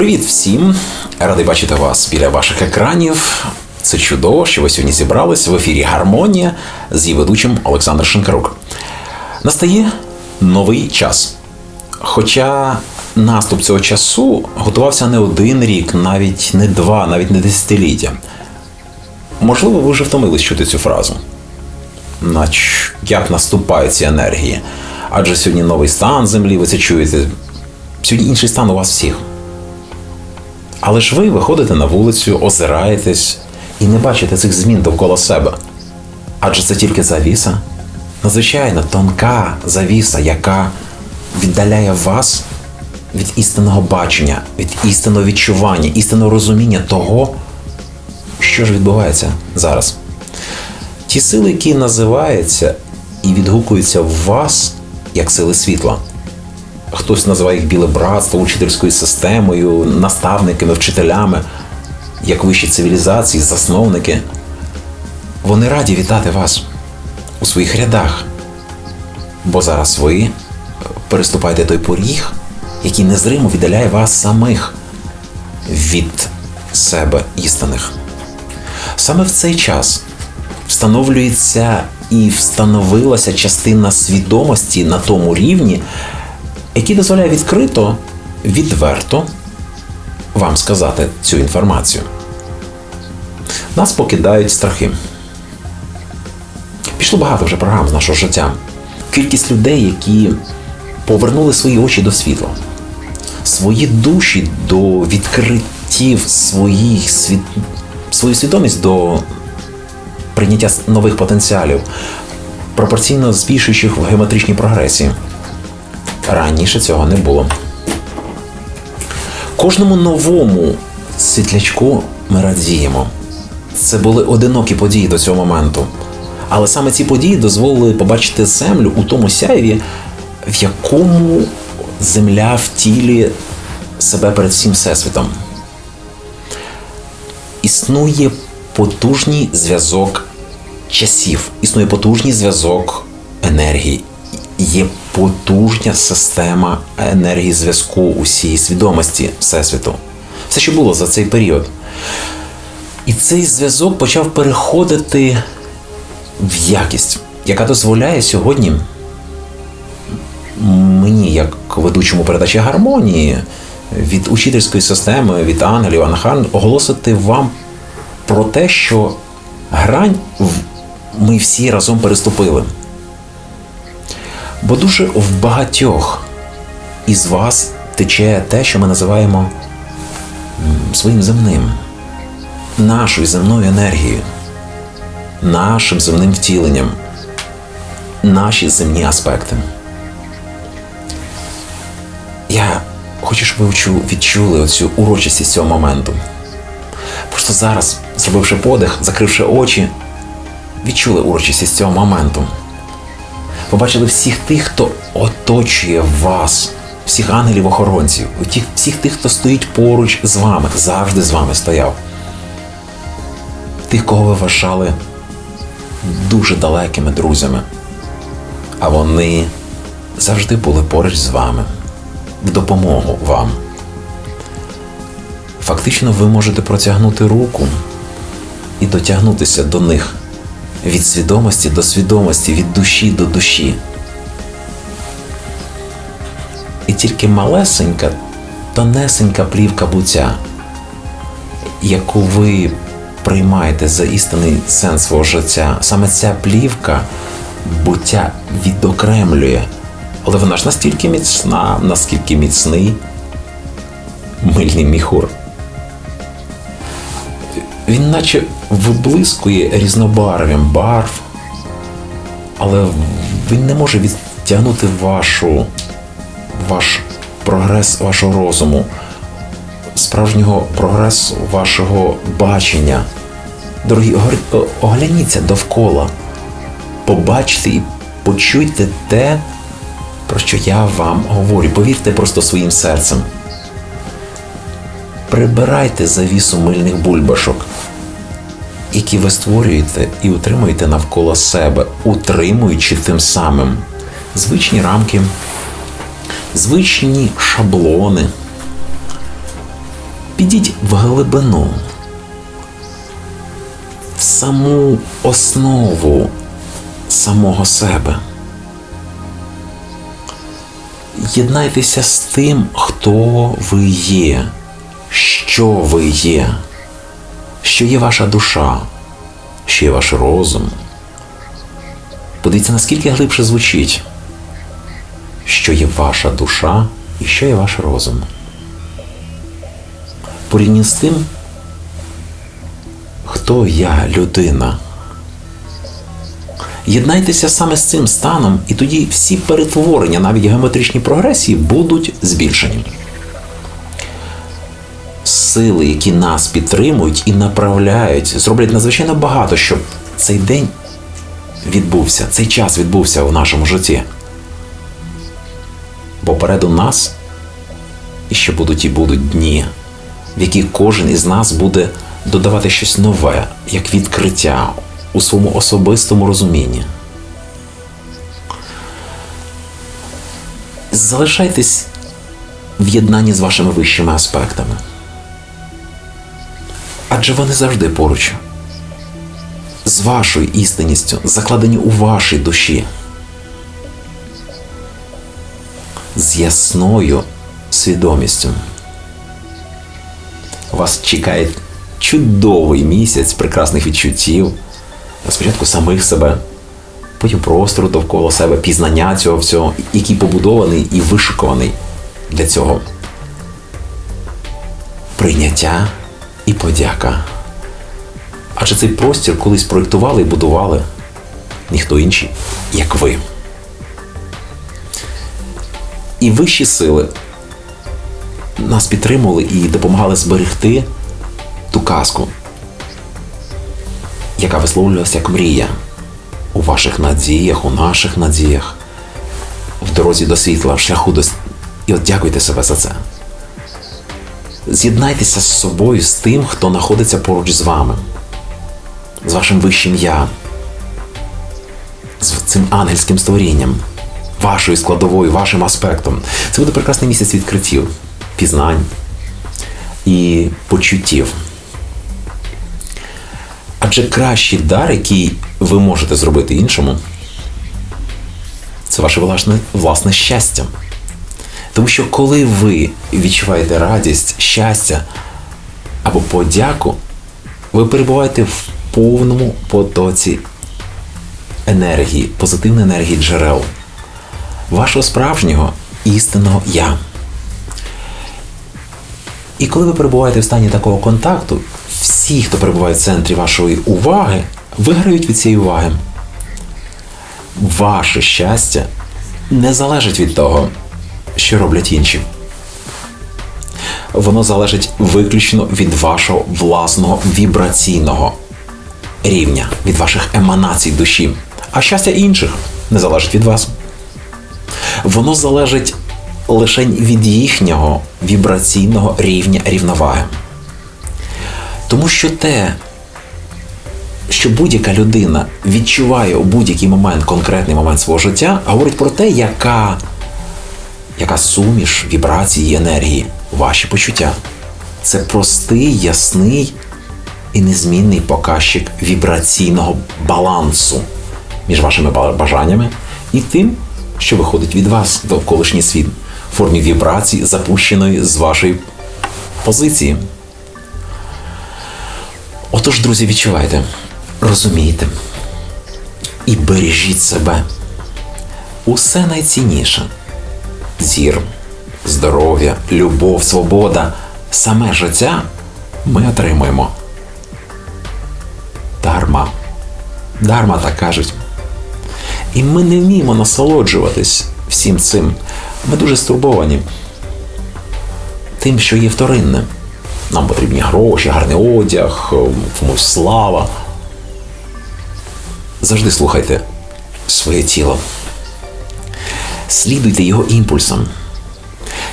Привіт всім! Радий бачити вас біля ваших екранів. Це чудово, що ви сьогодні зібрались в ефірі Гармонія з її ведучим Олександр Шинкарук. Настає новий час. Хоча наступ цього часу готувався не один рік, навіть не два, навіть не десятиліття. Можливо, ви вже втомились чути цю фразу. Нач як наступають ці енергії? Адже сьогодні новий стан землі, ви це чуєте. Сьогодні інший стан у вас всіх. Але ж ви виходите на вулицю, озираєтесь і не бачите цих змін довкола себе. Адже це тільки завіса, надзвичайно тонка завіса, яка віддаляє вас від істинного бачення, від істинного відчування, істинного розуміння того, що ж відбувається зараз. Ті сили, які називаються і відгукуються в вас як сили світла. Хтось називає їх біле братство, учительською системою, наставниками, вчителями, як вищі цивілізації, засновники. Вони раді вітати вас у своїх рядах. Бо зараз ви переступаєте той поріг, який незримо віддаляє вас самих від себе істинних. Саме в цей час встановлюється і встановилася частина свідомості на тому рівні, який дозволяє відкрито, відверто вам сказати цю інформацію. Нас покидають страхи. Пішло багато вже програм з нашого життя. Кількість людей, які повернули свої очі до світла, свої душі до відкриттів своїх світ... свою свідомість до прийняття нових потенціалів, пропорційно збільшуючих в геометричній прогресії. Раніше цього не було. Кожному новому світлячку ми радіємо. Це були одинокі події до цього моменту. Але саме ці події дозволили побачити землю у тому сяєві, в якому земля в тілі себе перед всім всесвітом. Існує потужний зв'язок часів, існує потужний зв'язок енергії, є потужна система енергії зв'язку усієї свідомості Всесвіту. Все, що було за цей період. І цей зв'язок почав переходити в якість, яка дозволяє сьогодні мені, як ведучому передачі гармонії, від учительської системи, від ангелів, анхан, оголосити вам про те, що грань ми всі разом переступили. Бо дуже в багатьох із вас тече те, що ми називаємо своїм земним, нашою земною енергією, нашим земним втіленням, наші земні аспекти. Я хочу, щоб ви відчули оцю урочистість цього моменту. Просто зараз, зробивши подих, закривши очі, відчули урочистість цього моменту. Побачили всіх тих, хто оточує вас, всіх ангелів-охоронців, всіх тих, хто стоїть поруч з вами, завжди з вами стояв. Тих, кого ви вважали дуже далекими друзями. А вони завжди були поруч з вами, в допомогу вам. Фактично, ви можете протягнути руку і дотягнутися до них від свідомості до свідомості, від душі до душі. І тільки малесенька, тонесенька плівка буття, яку ви приймаєте за істинний сенс свого життя, саме ця плівка буття відокремлює. Але вона ж настільки міцна, наскільки міцний мильний міхур він наче виблискує різнобарв'ям барв, але він не може відтягнути вашу, ваш прогрес вашого розуму, справжнього прогресу вашого бачення. Дорогі, огляніться довкола, побачте і почуйте те, про що я вам говорю. Повірте просто своїм серцем. Прибирайте завісу мильних бульбашок, які ви створюєте і утримуєте навколо себе, утримуючи тим самим звичні рамки, звичні шаблони, Підіть в глибину, в саму основу самого себе. Єднайтеся з тим, хто ви є, що ви є, що є ваша душа, що є ваш розум. Подивіться, наскільки глибше звучить, що є ваша душа і що є ваш розум. Порівняно з тим, хто я людина. Єднайтеся саме з цим станом, і тоді всі перетворення, навіть геометричні прогресії, будуть збільшені. Сили, які нас підтримують і направляють, зроблять надзвичайно багато, щоб цей день відбувся, цей час відбувся у нашому житті. Бо переду нас і ще будуть і будуть дні, в які кожен із нас буде додавати щось нове, як відкриття у своєму особистому розумінні. Залишайтесь в єднанні з вашими вищими аспектами. Адже вони завжди поруч. З вашою істинністю, закладені у вашій душі. З ясною свідомістю. Вас чекає чудовий місяць прекрасних відчуттів спочатку самих себе, потім простору довкола себе, пізнання цього всього, який побудований і вишикований для цього. Прийняття і подяка. Адже цей простір колись проєктували і будували ніхто інший, як ви. І вищі сили нас підтримували і допомагали зберегти ту казку яка висловлювалася як мрія у ваших надіях, у наших надіях, в дорозі до світла, в шляху до І от дякуйте себе за це. З'єднайтеся з собою, з тим, хто знаходиться поруч з вами, з вашим вищим я, з цим ангельським створінням, вашою складовою, вашим аспектом. Це буде прекрасний місяць відкриттів, пізнань і почуттів. Адже кращий дар, який ви можете зробити іншому, це ваше власне, власне щастя. Тому що коли ви відчуваєте радість, щастя або подяку, ви перебуваєте в повному потоці енергії, позитивної енергії джерел, вашого справжнього істинного я. І коли ви перебуваєте в стані такого контакту, всі, хто перебуває в центрі вашої уваги, виграють від цієї уваги. Ваше щастя не залежить від того, що роблять інші. Воно залежить виключно від вашого власного вібраційного рівня, від ваших еманацій душі. А щастя інших не залежить від вас. Воно залежить лише від їхнього вібраційного рівня рівноваги. Тому що те, що будь-яка людина відчуває у будь-який момент, конкретний момент свого життя, говорить про те, яка яка суміш вібрації і енергії, ваші почуття. Це простий, ясний і незмінний показчик вібраційного балансу між вашими бажаннями і тим, що виходить від вас довколишній світ в формі вібрації, запущеної з вашої позиції. Отож, друзі, відчувайте, розумійте і бережіть себе. Усе найцінніше зір, здоров'я, любов, свобода, саме життя ми отримуємо. Дарма. Дарма так кажуть. І ми не вміємо насолоджуватись всім цим. Ми дуже стурбовані тим, що є вторинним. Нам потрібні гроші, гарний одяг, комусь слава. Завжди слухайте своє тіло. Слідуйте його імпульсам.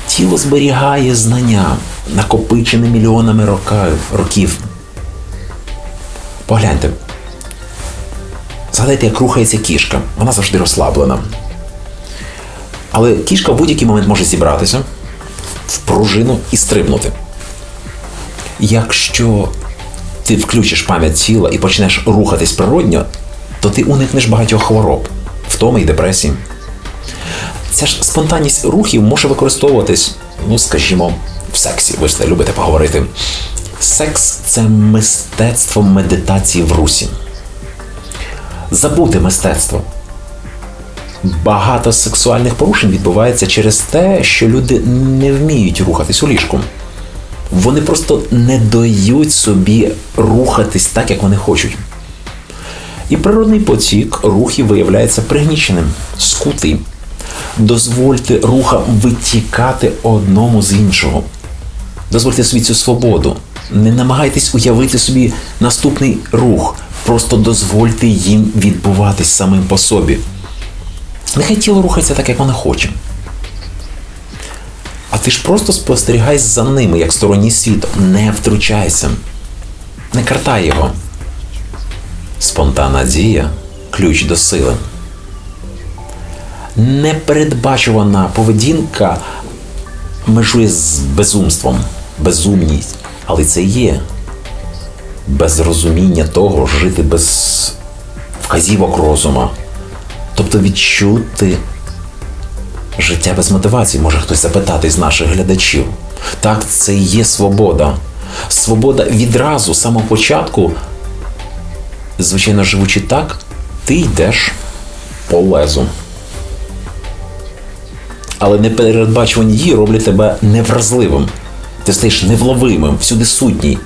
Тіло зберігає знання, накопичене мільйонами років. Погляньте. Згадайте, як рухається кішка. Вона завжди розслаблена. Але кішка в будь-який момент може зібратися в пружину і стрибнути. Якщо ти включиш пам'ять тіла і почнеш рухатись природньо, то ти уникнеш багатьох хвороб, втоми і депресії. Ця ж спонтанність рухів може використовуватись, ну скажімо, в сексі. Ви ж це любите поговорити. Секс це мистецтво медитації в русі. Забути мистецтво. Багато сексуальних порушень відбувається через те, що люди не вміють рухатись у ліжку. Вони просто не дають собі рухатись так, як вони хочуть. І природний потік рухів виявляється пригніченим, скутий. Дозвольте рухам витікати одному з іншого. Дозвольте собі цю свободу. Не намагайтесь уявити собі наступний рух. Просто дозвольте їм відбуватись самим по собі. Нехай тіло рухається так, як воно хоче. А ти ж просто спостерігай за ними, як сторонній світ. Не втручайся. Не картай його. Спонтанна дія ключ до сили. Непередбачувана поведінка межує з безумством, безумність. Але це є без розуміння того жити без вказівок розума. Тобто відчути життя без мотивації, може хтось запитати з наших глядачів. Так, це і є свобода. Свобода відразу, з самого початку, звичайно, живучи так, ти йдеш по лезу. Але непередбачувані дії роблять тебе невразливим. Ти стаєш невловимим, всюди сутній.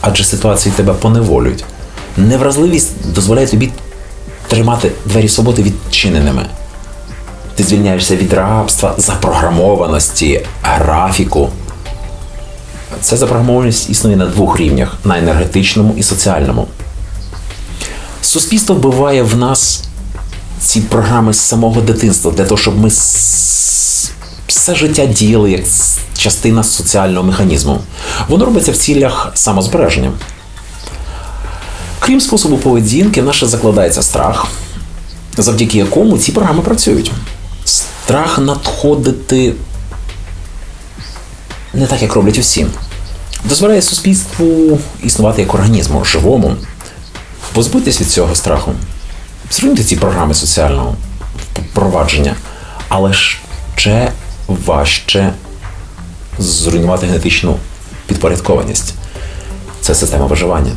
Адже ситуації тебе поневолюють. Невразливість дозволяє тобі тримати двері свободи відчиненими. Ти звільняєшся від рабства, запрограмованості, графіку. Ця запрограмованість існує на двох рівнях: на енергетичному і соціальному. Суспільство вбиває в нас ці програми з самого дитинства для того, щоб ми все життя діяли як частина соціального механізму. Воно робиться в цілях самозбереження. Крім способу поведінки, наше закладається страх, завдяки якому ці програми працюють. Страх надходити не так, як роблять усі. Дозволяє суспільству існувати як організму, живому. Позбудьтесь від цього страху. Зруйнуйте ці програми соціального впровадження. Але ще важче зруйнувати генетичну підпорядкованість. Це система виживання.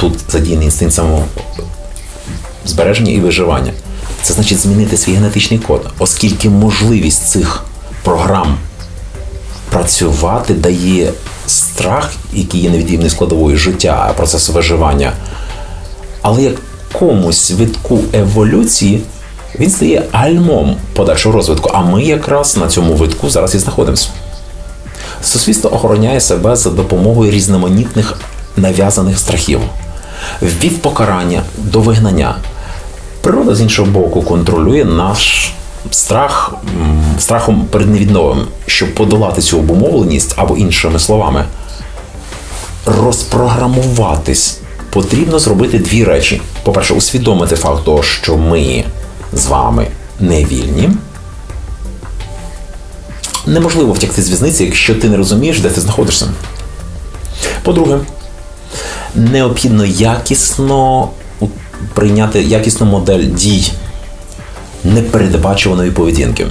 Тут задіяний інстинкт самого збереження і виживання. Це значить змінити свій генетичний код, оскільки можливість цих програм працювати дає страх, який є невід'ємною складовою життя, процесу виживання. Але якомусь витку еволюції він стає гальмом подальшого розвитку. А ми якраз на цьому витку зараз і знаходимося. Суспільство охороняє себе за допомогою різноманітних нав'язаних страхів від покарання до вигнання. Природа з іншого боку контролює наш страх страхом перед невідновим, щоб подолати цю обумовленість або іншими словами. Розпрограмуватись потрібно зробити дві речі: по-перше, усвідомити факт того, що ми з вами не вільні. Неможливо втягти з візниці, якщо ти не розумієш, де ти знаходишся. По-друге, необхідно якісно прийняти якісну модель дій непередбачуваної поведінки.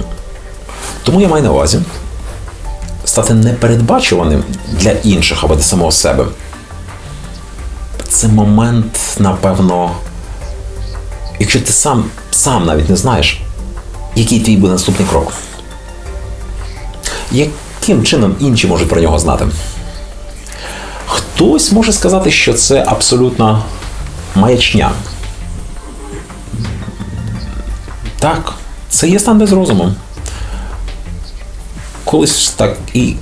Тому я маю на увазі стати непередбачуваним для інших або для самого себе. Це момент, напевно, якщо ти сам сам навіть не знаєш, який твій буде наступний крок. Яким чином інші можуть про нього знати? Хтось може сказати, що це абсолютно маячня. Так, це є стан без розуму. Колись так і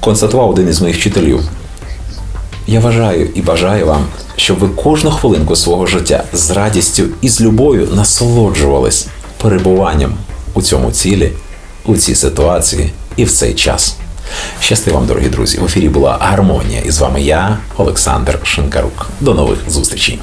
констатував один із моїх вчителів. Я вважаю і бажаю вам, щоб ви кожну хвилинку свого життя з радістю і з любов'ю насолоджувались перебуванням у цьому цілі, у цій ситуації і в цей час. Щасти вам, дорогі друзі! В ефірі була гармонія. І з вами я, Олександр Шинкарук. До нових зустрічей.